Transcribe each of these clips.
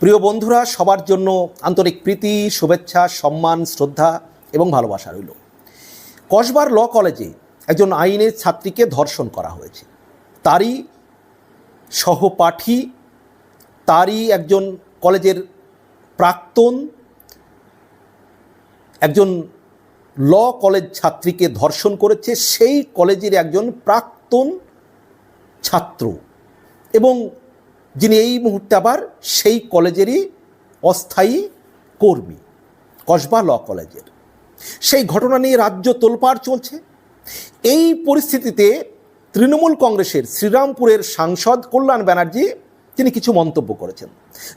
প্রিয় বন্ধুরা, সবার জন্য আন্তরিক প্রীতি, শুভেচ্ছা, সম্মান, শ্রদ্ধা এবং ভালোবাসা রইল। কসবার ল কলেজে একজন আইনের ছাত্রীকে ধর্ষণ করা হয়েছে। তারই সহপাঠী, তারই একজন কলেজের প্রাক্তন, একজন ল কলেজ ছাত্রীকে ধর্ষণ করেছে, সেই কলেজের একজন প্রাক্তন ছাত্র এবং যিনি এই মুহূর্তে আবার সেই কলেজেরই অস্থায়ী কর্মী, কসবা ল কলেজের। সেই ঘটনা নিয়ে রাজ্য তোলপাড় চলছে। এই পরিস্থিতিতে তৃণমূল কংগ্রেসের শ্রীরামপুরের সাংসদ কল্যাণ ব্যানার্জি তিনি কিছু মন্তব্য করেছেন।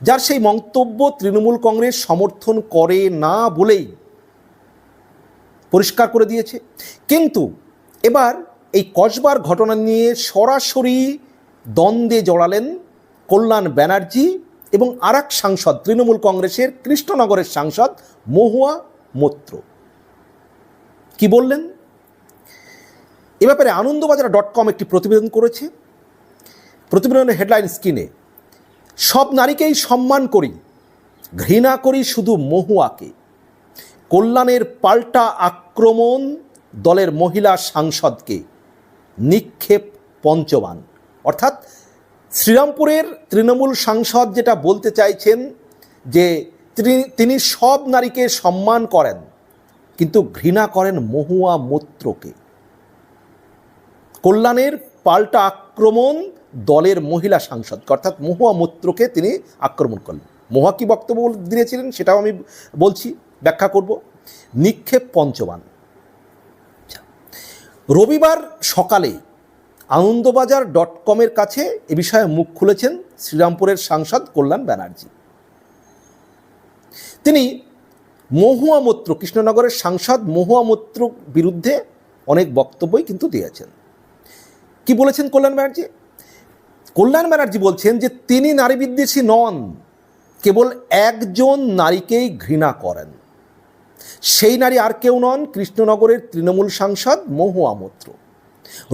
যার সেই মন্তব্য তৃণমূল কংগ্রেস সমর্থন করে না বলেই পরিষ্কার করে দিয়েছে। কিন্তু এবার এই কসবার ঘটনা নিয়ে সরাসরি দ্বন্দ্বে জড়ালেন কল্যাণ ব্যানার্জি এবং আর সাংসদ, তৃণমূল কংগ্রেসের কৃষ্ণনগরের সাংসদ মহুয়া মৈত্র। কি বললেন? এ ব্যাপারে আনন্দবাজার ডট কম একটি প্রতিবেদন করেছে। প্রতিবেদনের হেডলাইন স্ক্রিনে, সব নারীকেই সম্মান করি, ঘৃণা করি শুধু মহুয়াকে। কল্যাণের পাল্টা আক্রমণ দলের মহিলা সাংসদকে নিক্ষেপ পঞ্চবান। অর্থাৎ শ্রীরামপুরের তৃণমূল সাংসদ যেটা বলতে চাইছেন যে তিনি সব নারীকে সম্মান করেন, কিন্তু ঘৃণা করেন মহুয়া মূত্রকে। কল্যাণের পাল্টা আক্রমণ দলের মহিলা সাংসদ অর্থাৎ মহুয়া মূত্রকে তিনি আক্রমণ করলেন। মহুয়া কি বক্তব্য দিয়েছিলেন সেটাও আমি বলছি, ব্যাখ্যা করব। নিক্ষেপ পঞ্চবান। রবিবার সকালে আনন্দবাজার ডট কমের কাছে এ বিষয়ে মুখ খুলেছেন শ্রীরামপুরের সাংসদ কল্যাণ ব্যানার্জি। তিনি মহুয়া মৈত্র, কৃষ্ণনগরের সাংসদ মহুয়া মৈত্র বিরুদ্ধে অনেক বক্তব্যই কিন্তু দিয়েছেন। কি বলেছেন কল্যাণ ব্যানার্জি? কল্যাণ ব্যানার্জি বলছেন যে, তিনি নারী বিদ্বেষী নন, কেবল একজন নারীকেই ঘৃণা করেন। সেই নারী আর কেউ নন কৃষ্ণনগরের তৃণমূল সাংসদ মহুয়া মৈত্র।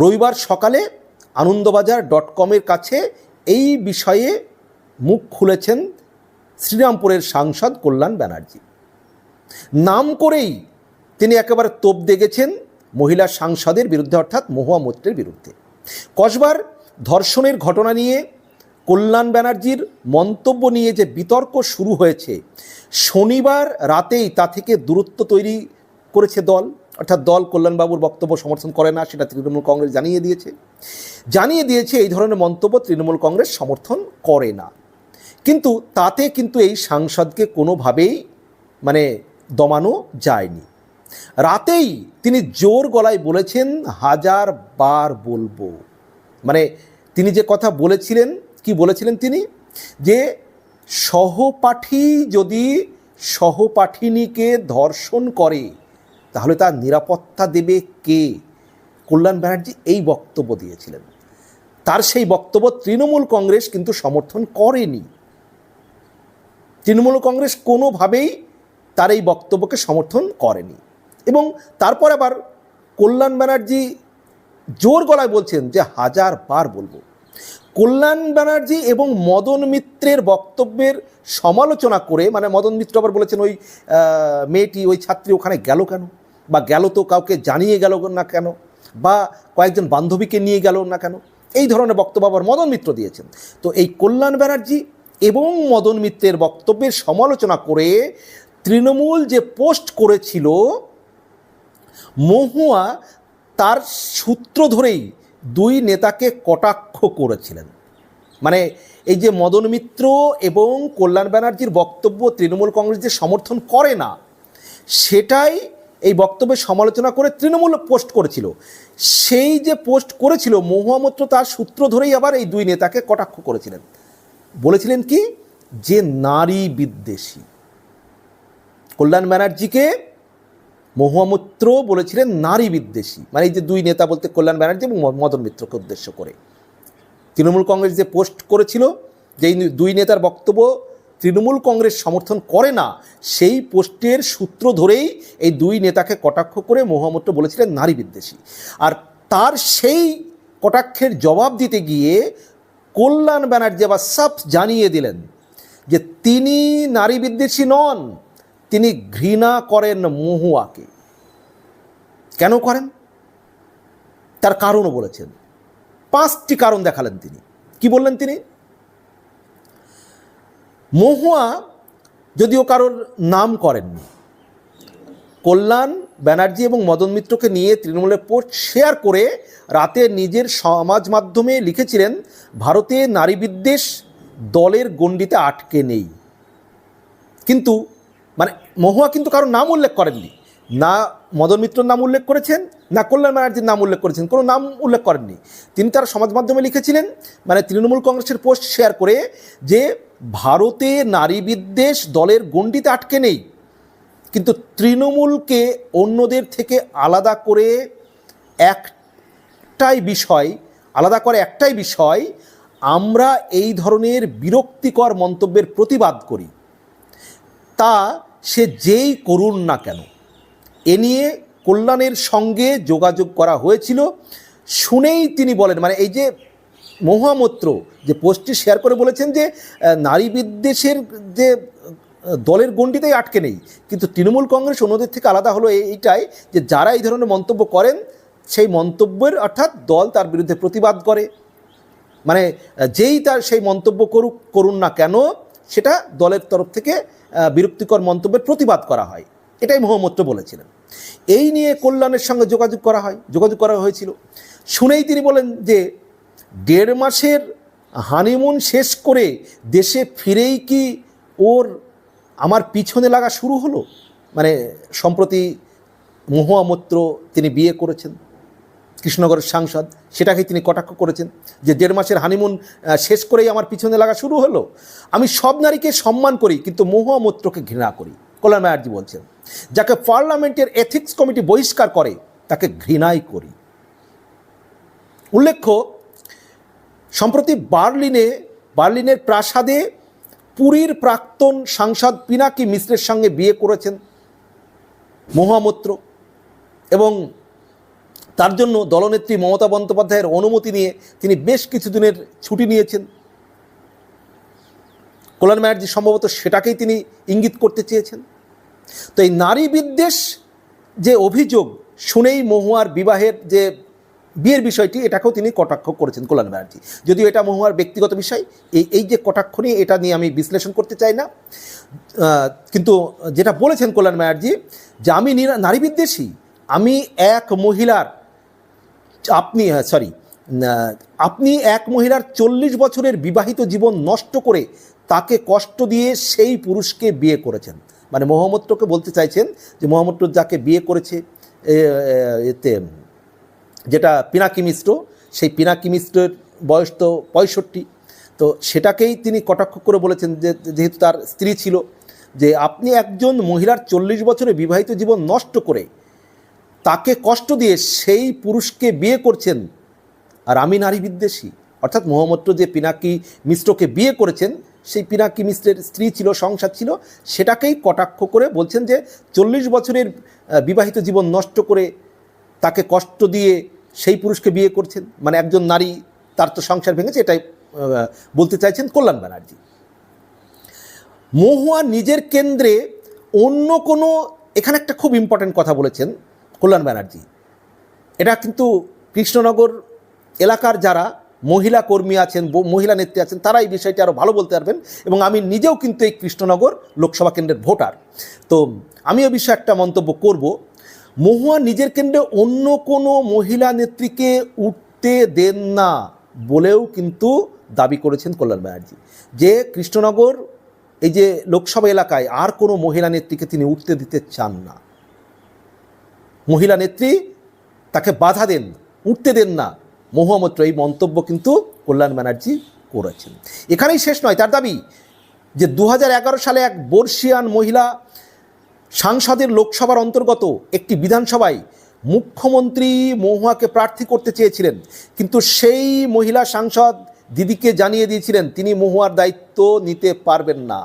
রবিবার সকালে আনন্দবাজার ডট কমের কাছে এই বিষয়ে মুখ খুলেছেন শ্রীরামপুরের সাংসদ কল্যাণ ব্যানার্জি। নাম করেই তিনি একেবারে তোপ দেখেছেন মহিলা সাংসদের বিরুদ্ধে, অর্থাৎ মহুয়া মৈত্রের বিরুদ্ধে। কসবার ধর্ষণের ঘটনা নিয়ে কল্যাণ ব্যানার্জির মন্তব্য নিয়ে যে বিতর্ক শুরু হয়েছে, শনিবার রাতেই তা থেকে দূরত্ব তৈরি করেছে দল। অর্থাৎ দল কল্যাণবাবুর বক্তব্য সমর্থন করে না, সেটা তৃণমূল কংগ্রেস জানিয়ে দিয়েছে। জানিয়ে দিয়েছে এই ধরনের মন্তব্য তৃণমূল কংগ্রেস সমর্থন করে না। কিন্তু তাতে কিন্তু এই সাংসদকে কোনোভাবেই মানে দমানো যায়নি। রাতেই তিনি জোর গলায় বলেছেন, হাজার বার বলব। মানে তিনি যে কথা বলেছিলেন, কি বলেছিলেন তিনি? যে সহপাঠী যদি সহপাঠিনীকে ধর্ষণ করে তাহলে তার নিরাপত্তা দেবে কে? কল্যাণ ব্যানার্জি এই বক্তব্য দিয়েছিলেন। তার সেই বক্তব্য তৃণমূল কংগ্রেস কিন্তু সমর্থন করেনি। তৃণমূল কংগ্রেস কোনোভাবেই তার এই বক্তব্যকে সমর্থন করেনি। এবং তারপর আবার কল্যাণ ব্যানার্জি জোর গলায় বলছেন যে হাজার বার বলব, কল্যাণ ব্যানার্জি এবং মদন মিত্রের বক্তব্যের সমালোচনা করে মানে মদন মিত্র আবার বলেছেন ওই মেয়েটি, ওই ছাত্রী ওখানে গেল কেন? বা গেল তো কাউকে জানিয়ে গেল না কেন? বা কয়েকজন বান্ধবীকে নিয়ে গেল না কেন? এই ধরনের বক্তব্য আবার মদন মিত্র দিয়েছেন। তো এই কল্যাণ ব্যানার্জি এবং মদন মিত্রের বক্তব্যের সমালোচনা করে তৃণমূল যে পোস্ট করেছিল, মহুয়া তার সূত্র ধরেই দুই নেতাকে কটাক্ষ করেছিলেন। মানে এই যে মদন মিত্র এবং কল্যাণ ব্যানার্জির বক্তব্য তৃণমূল কংগ্রেস যে সমর্থন করে না, সেটাই এই বক্তব্যের সমালোচনা করে তৃণমূল পোস্ট করেছিল। সেই যে পোস্ট করেছিল, মহুয়া মৈত্র তার সূত্র ধরেই আবার এই দুই নেতাকে কটাক্ষ করেছিলেন। বলেছিলেন কি? যে নারী বিদ্বেষী। কল্যাণ ব্যানার্জিকে মহুয়ামূত্র বলেছিলেন নারী বিদ্বেষী। মানে এই যে দুই নেতা বলতে কল্যাণ ব্যানার্জি এবং মদন মিত্রকে উদ্দেশ্য করে। তৃণমূল কংগ্রেস যে পোস্ট করেছিল যে দুই নেতার বক্তব্য তৃণমূল কংগ্রেস সমর্থন করে না, সেই পোস্টের সূত্র ধরেই এই দুই নেতাকে কটাক্ষ করে মহামূত্র বলেছিলেন নারী বিদ্বেষী। আর তার সেই কটাক্ষের জবাব দিতে গিয়ে কল্যাণ ব্যানার্জি আবার সাফ জানিয়ে দিলেন যে তিনি নারী বিদ্বেষী নন, তিনি ঘৃণা করেন মহুয়াকে। কেন করেন? তার কারণও বলেছেন। পাঁচটি কারণ দেখালেন তিনি। কি বললেন তিনি? মহুয়া যদিও কারোর নাম করেননি, কল্যাণ ব্যানার্জি এবং মদন মিত্রকে নিয়ে তৃণমূলের পোস্ট শেয়ার করে রাতে নিজের সমাজ মাধ্যমে লিখেছিলেন, ভারতে নারী বিদ্বেষ দলের গণ্ডিতে আটকে নেই। কিন্তু মানে মহুয়া কিন্তু কারোর নাম উল্লেখ করেননি। না, মদন মিত্রর নাম উল্লেখ করেছেন না কল্যাণ ব্যানার্জির নাম উল্লেখ করেছেন, কোনো নাম উল্লেখ করেননি। তিনি তার সমাজ মাধ্যমে লিখেছিলেন মানে তৃণমূল কংগ্রেসের পোস্ট শেয়ার করে যে ভারতে নারী বিদ্বেষ দলের গণ্ডিতে আটকে নেই, কিন্তু তৃণমূলকে অন্যদের থেকে আলাদা করে একটাই বিষয়, আলাদা করে একটাই বিষয়, আমরা এই ধরনের বিরক্তিকর মন্তব্যের প্রতিবাদ করি। তা সে যেই করুন না কেন, এ নিয়ে কল্যাণের সঙ্গে যোগাযোগ করা হয়েছিল। শুনেই তিনি বলেন মানে এই যে মহামূত্র যে পোস্টটি শেয়ার করে বলেছেন যে নারী বিদ্বেষের যে দলের গণ্ডিতেই আটকে নেই। কিন্তু তৃণমূল কংগ্রেস অন্যদের থেকে আলাদা হলো এইটাই যে, যারা এই ধরনের মন্তব্য করেন, সেই মন্তব্যের অর্থাৎ দল তার বিরুদ্ধে প্রতিবাদ করে। মানে যেই তার সেই মন্তব্য করুক, করুন না কেন, সেটা দলের তরফ থেকে বিরক্তিকর মন্তব্যের প্রতিবাদ করা হয়। এটাই মহামত্র বলেছিলেন। এই নিয়ে কল্যাণের সঙ্গে যোগাযোগ করা হয়, যোগাযোগ করা হয়েছিল। শুনেই তিনি বলেন যে, দেড় মাসের হানিমুন শেষ করে দেশে ফিরেই কি ওর আমার পিছনে লাগা শুরু হলো? মানে সম্প্রতি মহুয়ামত্র তিনি বিয়ে করেছেন, কৃষ্ণনগরের সাংসদ সেটাকে তিনি কটাক্ষ করেছেন যে, দেড় মাসের হানিমুন শেষ করেই আমার পিছনে লাগা শুরু হলো। আমি সব নারীকে সম্মান করি, কিন্তু মহুয়ামত্রকে ঘৃণা করি। কল্যাণ ব্যানার্জি বলছেন। যাকে পার্লামেন্টের এথিক্স কমিটি বহিষ্কার করে, তাকে ঘৃণাই করি। উল্লেখ্য, সম্প্রতি বার্লিনে, বার্লিনের প্রাসাদে পুরীর প্রাক্তন সাংসদ পিনাকি মিশ্রের সঙ্গে বিয়ে করেছেন মহামূত্র এবং তার জন্য দলনেত্রী মমতা বন্দ্যোপাধ্যায়ের অনুমতি নিয়ে তিনি বেশ কিছুদিনের ছুটি নিয়েছেন। কল্যাণ ব্যানার্জি সম্ভবত সেটাকেই তিনি ইঙ্গিত করতে চেয়েছেন। তো এই নারী বিদ্বেষ যে অভিযোগ, শুনেই মহুয়ার বিবাহের যে বিয়ের বিষয়টি, এটাকেও তিনি কটাক্ষ করেছেন কল্যাণ ব্যানার্জি। যদিও এটা মহুয়ার ব্যক্তিগত বিষয়, এই এই যে কটাক্ষ নিয়ে এটা নিয়ে আমি বিশ্লেষণ করতে চাই না। কিন্তু যেটা বলেছেন কল্যাণ ব্যানার্জি, যে আমি নিরা- বিদ্বেষী, আমি এক মহিলার, আপনি সরি আপনি এক মহিলার চল্লিশ বছরের বিবাহিত জীবন নষ্ট করে তাকে কষ্ট দিয়ে সেই পুরুষকে বিয়ে করেছেন। মানে মোহাম্মদকে বলতে চাইছেন যে মোহাম্মদ যাকে বিয়ে করেছে এতে যেটা পিনাকি মিশ্র সেই পিনাকি মিশ্রের বয়স তো পঁয়ষট্টি। তো সেটাকেই তিনি কটাক্ষ করে বলেছেন যে, যেহেতু তার স্ত্রী ছিল, যে আপনি একজন মহিলার চল্লিশ বছরে বিবাহিত জীবন নষ্ট করে তাকে কষ্ট দিয়ে সেই পুরুষকে বিয়ে করছেন, আর আমি নারী বিদ্বেষী অর্থাৎ মোহাম্মদ যে পিনাকি মিশ্রকে বিয়ে করেছেন সেই পিনাকি মিশ্রের স্ত্রী ছিল, সংসার ছিল, সেটাকেই কটাক্ষ করে বলছেন যে চল্লিশ বছরের বিবাহিত জীবন নষ্ট করে তাকে কষ্ট দিয়ে সেই পুরুষকে বিয়ে করছেন। মানে একজন নারী, তার তো সংসার ভেঙেছে, এটাই বলতে চাইছেন কল্যাণ ব্যানার্জি। মহুয়া নিজের কেন্দ্রে অন্য কোনো, এখানে একটা খুব ইম্পর্ট্যান্ট কথা বলেছেন কল্যাণ ব্যানার্জি। এটা কিন্তু কৃষ্ণনগর এলাকার যারা মহিলা কর্মী আছেন মহিলা নেত্রী আছেন, তারা এই বিষয়টি আরও ভালো বলতে পারবেন। এবং আমি নিজেও কিন্তু এই কৃষ্ণনগর লোকসভা কেন্দ্রের ভোটার। তো আমি এ বিষয়ে একটা মন্তব্য করব। মহুয়া নিজের কেন্দ্রে অন্য কোনো মহিলা নেত্রীকে উঠতে দেন না বলেও কিন্তু দাবি করেছেন কল্যাণ ব্যানার্জি। যে কৃষ্ণনগর, এই যে লোকসভা এলাকায় আর কোনো মহিলা নেত্রীকে তিনি উঠতে দিতে চান না। মহিলা নেত্রী তাকে বাধা দেন, উঠতে দেন না। মহুয়ামত্র এই মন্তব্য কিন্তু কল্যাণ ব্যানার্জি করেছেন। এখানেই শেষ নয়, তার দাবি যে দুহাজার এগারো সালে এক বর্ষিয়ান মহিলা সাংসদের লোকসভার অন্তর্গত একটি বিধানসভায় মুখ্যমন্ত্রী মহুয়াকে প্রার্থী করতে চেয়েছিলেন, কিন্তু সেই মহিলা সাংসদ দিদিকে জানিয়ে দিয়েছিলেন, তিনি মহুয়ার দায়িত্ব নিতে পারবেন না।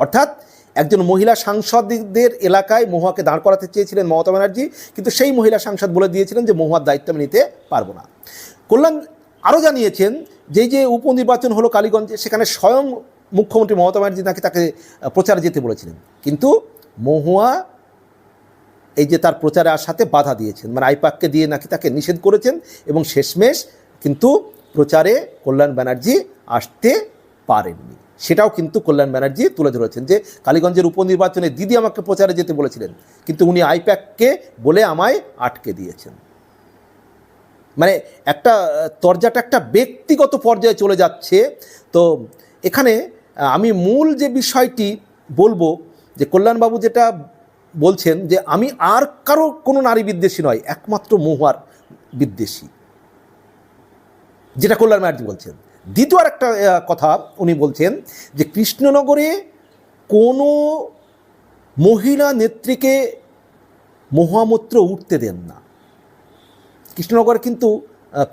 অর্থাৎ একজন মহিলা সাংসদদের এলাকায় মহুয়াকে দাঁড় করাতে চেয়েছিলেন মমতা ব্যানার্জি, কিন্তু সেই মহিলা সাংসদ বলে দিয়েছিলেন যে মহুয়ার দায়িত্ব আমি নিতে পারব না। কল্যাণ আরও জানিয়েছেন যে যে উপনির্বাচন হলো কালীগঞ্জে, সেখানে স্বয়ং মুখ্যমন্ত্রী মমতা ব্যানার্জি নাকি তাকে প্রচারে যেতে বলেছিলেন। কিন্তু মহুয়া এই যে তার প্রচারে আসাতে বাধা দিয়েছেন মানে আইপাককে দিয়ে নাকি তাকে নিষেধ করেছেন এবং শেষমেশ কিন্তু প্রচারে কল্যাণ ব্যানার্জি আসতে পারেননি। সেটাও কিন্তু কল্যাণ ব্যানার্জি তুলে ধরেছেন যে কালীগঞ্জের উপনির্বাচনে দিদি আমাকে প্রচারে যেতে বলেছিলেন। কিন্তু উনি আইপ্যাককে বলে আমায় আটকে দিয়েছেন। মানে একটা আহ, তরজাটা একটা ব্যক্তিগত পর্যায়ে চলে যাচ্ছে। তো এখানে আমি মূল যে বিষয়টি বলব যে কল্যাণবাবু যেটা বলছেন যে আমি আর কারও কোনো নারী বিদ্বেষী নয় একমাত্র মহুয়ার বিদ্বেষী। যেটা কল্যাণ ব্যানার্জি বলছেন। দ্বিতীয় একটা কথা উনি বলছেন যে কৃষ্ণনগরে কোনো মহিলা নেত্রীকে মহামূত্র উঠতে দেন না। কৃষ্ণনগরে কিন্তু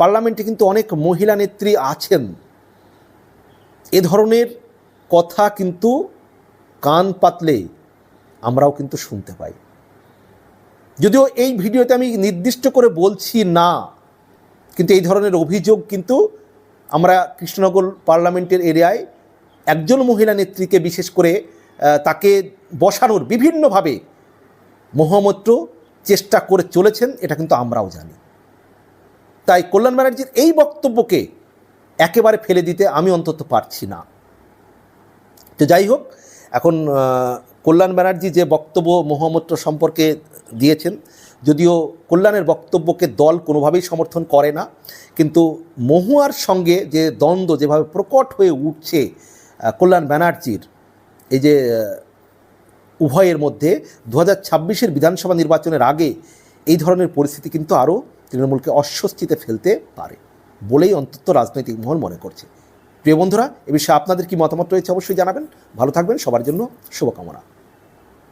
পার্লামেন্টে কিন্তু অনেক মহিলা নেত্রী আছেন। এ ধরনের কথা কিন্তু কান পাতলে আমরাও কিন্তু শুনতে পাই। যদিও এই ভিডিওতে আমি নির্দিষ্ট করে বলছি না, কিন্তু এই ধরনের অভিযোগ কিন্তু আমরা কৃষ্ণনগর পার্লামেন্টের এরিয়ায় একজন মহিলা নেত্রীকে বিশেষ করে তাকে বসানোর বিভিন্নভাবে মহামত্র চেষ্টা করে চলেছেন, এটা কিন্তু আমরাও জানি। তাই কল্যাণ ব্যানার্জির এই বক্তব্যকে একেবারে ফেলে দিতে আমি অন্তত পারছি না। তো যাই হোক, এখন কল্যাণ ব্যানার্জি যে বক্তব্য মহামূত্র সম্পর্কে দিয়েছেন যদিও কল্যাণের বক্তব্যকে দল কোনোভাবেই সমর্থন করে না, কিন্তু মহুয়ার সঙ্গে যে দ্বন্দ্ব যেভাবে প্রকট হয়ে উঠছে কল্যাণ ব্যানার্জির, এই যে উভয়ের মধ্যে দু হাজার ছাব্বিশের বিধানসভা নির্বাচনের আগে এই ধরনের পরিস্থিতি কিন্তু আরও তৃণমূলকে অস্বস্তিতে ফেলতে পারে বলেই অন্তত রাজনৈতিক মহল মনে করছে। প্রিয় বন্ধুরা, এ বিষয়ে আপনাদের কি মতামত রয়েছে অবশ্যই জানাবেন। ভালো থাকবেন, সবার জন্য শুভকামনা।